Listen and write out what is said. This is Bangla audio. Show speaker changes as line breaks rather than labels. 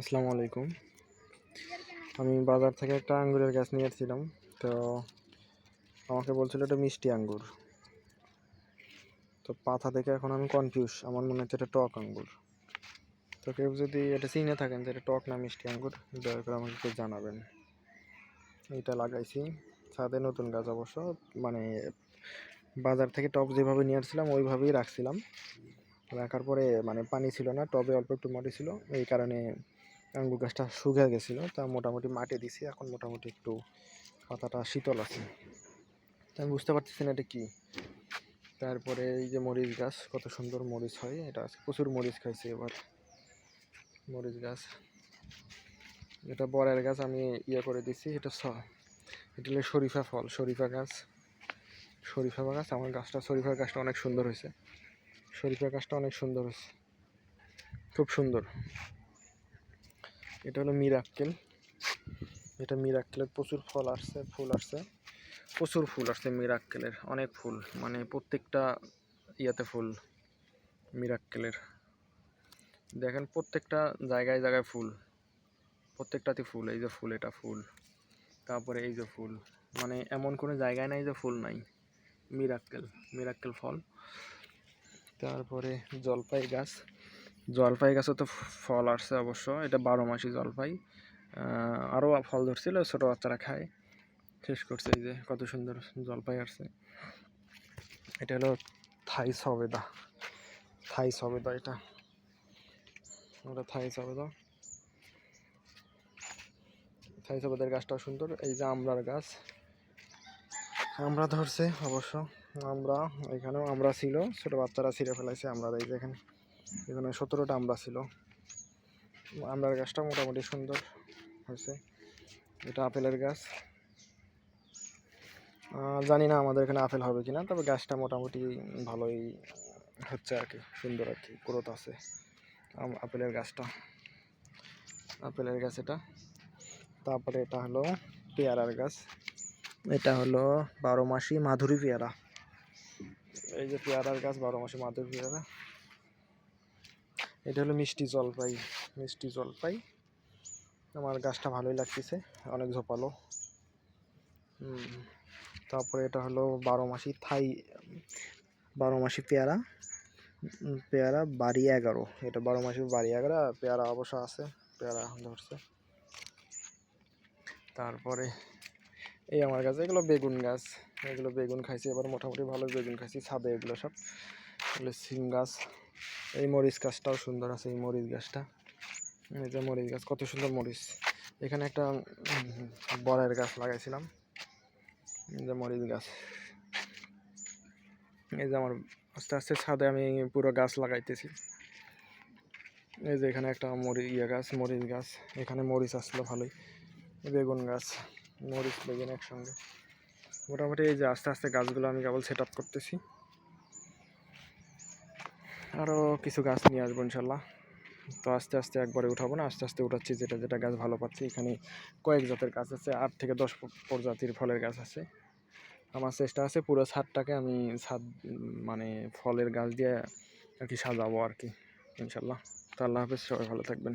আসসালামু আলাইকুম। আমি বাজার থেকে একটা আঙ্গুরের গাছ নিয়ে এসেছিলাম তো আমাকে বলছিল এটা মিষ্টি আঙ্গুর। তো পাতা দেখে এখন আমি কনফিউজ আমার মনে হচ্ছে এটা টক আঙ্গুর। তো কেউ যদি এটা চিনে থাকেন যে এটা টক না মিষ্টি আঙ্গুর, দয়া করে আমাকে জানাবেন। এটা লাগাইছি, ছাদে নতুন গাছ অবশ্য মানে বাজার থেকে টব যেভাবে নিয়ে আসছিলাম, ওইভাবেই রাখছিলাম। রাখার পরে মানে পানি ছিল না, টবে অল্প একটু মাটি ছিল, এই কারণে আঙ্গুর গাছটা শুকিয়ে গেছিল, তা মোটামুটি মাটি দিছি, এখন মোটামুটি একটু পাতাটা শীতল আছে। তা আমি বুঝতে পারতেছি না এটা কী। তারপরে এই যে মরিচ গাছ, কত সুন্দর মরিচ হয়, এটা প্রচুর মরিচ খাইছে এবার, মরিচ গাছ। এটা বরের গাছ, আমি ইয়ে করে দিছি, এটা স, এটা শরীফা ফল, শরীফা গাছ। শরীফা গাছ, আমার গাছটা, শরীফা গাছটা অনেক সুন্দর হয়েছে। শরীফা গাছটা অনেক সুন্দর হয়েছে, খুব সুন্দর। এটা হলো মিরাক্কেল। এটা মিরাক্কেলের প্রচুর ফল আসছে, ফুল আসছে। প্রচুর ফুল আসছে মিরাক্কেলের, অনেক ফুল। মানে প্রত্যেকটা ইয়াতে ফুল মিরাক্কেলের। দেখেন প্রত্যেকটা জায়গায় জায়গায় ফুল। প্রত্যেকটাতে ফুল, এই যে ফুল, এটা ফুল। তারপরে এই যে ফুল। মানে এমন কোনো জায়গায় নাই যে ফুল নাই। মিরাক্কেল মিরাক্কেল ফল। তারপরে জলপাই গাছ জলপাই গাছে তো ফল আসছে অবশ্য। এটা বারো মাসি জলপাই। আরও ফল ধরছিল, ছোটো বাচ্চারা খায়। শেষ করছে এই যে কত সুন্দর জলপাই আসছে। এটা হলো থাই সবেদা। থাই সবেদা এটা। ওটা থাই সবেদা। থাই সবেদার গাছটাও সুন্দর। এই যে আমরার গাছ। আমরা ধরছে অবশ্য। আমরা, এখানেও আমরা ছিল। ছোটো বাচ্চারা ছিঁড়ে ফেলাইছে আমরা এই যে এখানে। এখানে সতেরোটা আমরা ছিল। আমরার গাছটা মোটামুটি সুন্দর হয়েছে। এটা আপেলের গাছ। জানি না আমাদের এখানে আপেল হবে কিনা, তবে গাছটা মোটামুটি ভালোই হচ্ছে আর কি, সুন্দর আর কি, গ্রোথ আছে আপেলের গাছটা। আপেলের গাছ এটা। তারপরে এটা হলো পেয়ারার গাছ। এটা হলো বারো মাসি মাধুরী পেয়ারা। এই যে পেয়ারার গাছ, বারো মাসে মাধুরী পেয়ারা। এটা হলো মিষ্টি জলপাই মিষ্টি জলপাই। আমার গাছটা ভালোই লাগতেছে, অনেক ঝোপালো। তারপরে এটা হলো বারো মাসি থাই, বারো মাসি পেয়ারা। পেয়ারা বাড়ি এগারো। এটা বারো মাসি বাড়ি এগারো পেয়ারা অবশ্য আছে, পেয়ারা ধরছে। তারপরে এই আমার গাছ এগুলো বেগুন গাছ। এগুলো বেগুন খাইছি, এবার মোটামুটি ভালো বেগুন খাইছি, ছাদে এগুলো সব। এগুলো সিম গাছ। এই মরিচ গাছটাও সুন্দর আছে, এই মরিচ গাছটা। এই যে মরিচ গাছ, কত সুন্দর মরিচ। এখানে একটা বরের গাছ লাগাইছিলাম। এই যে মরিচ গাছ। এই যে আমার আস্তে আস্তে ছাদে আমি পুরো গাছ লাগাইতেছি। এই যে এখানে একটা মরি ইয়ে গাছ, মরিচ গাছ। এখানে মরিচ আসলো ভালোই। বেগুন গাছ, মরিচ, বেগুন একসঙ্গে। মোটামুটি এই যে আস্তে আস্তে গাছগুলো আমি কেবল সেট আপ করতেছি। আরও কিছু গাছ নিয়ে আসব ইনশাল্লাহ। তো আস্তে আস্তে একবারে উঠাবো না, আস্তে আস্তে উঠাচ্ছি যেটা যেটা গাছ ভালো পাচ্ছি। এখানে কয়েক জাতের গাছ আছে, আট থেকে দশ প্রজাতির ফলের গাছ আছে। আমার চেষ্টা আছে পুরো ছাদটাকে আমি ছাদ মানে ফলের গাছ দিয়ে আর কি সাজাবো আর কি, ইনশাল্লাহ। তো আল্লাহ হাফেজ, সবাই ভালো থাকবেন।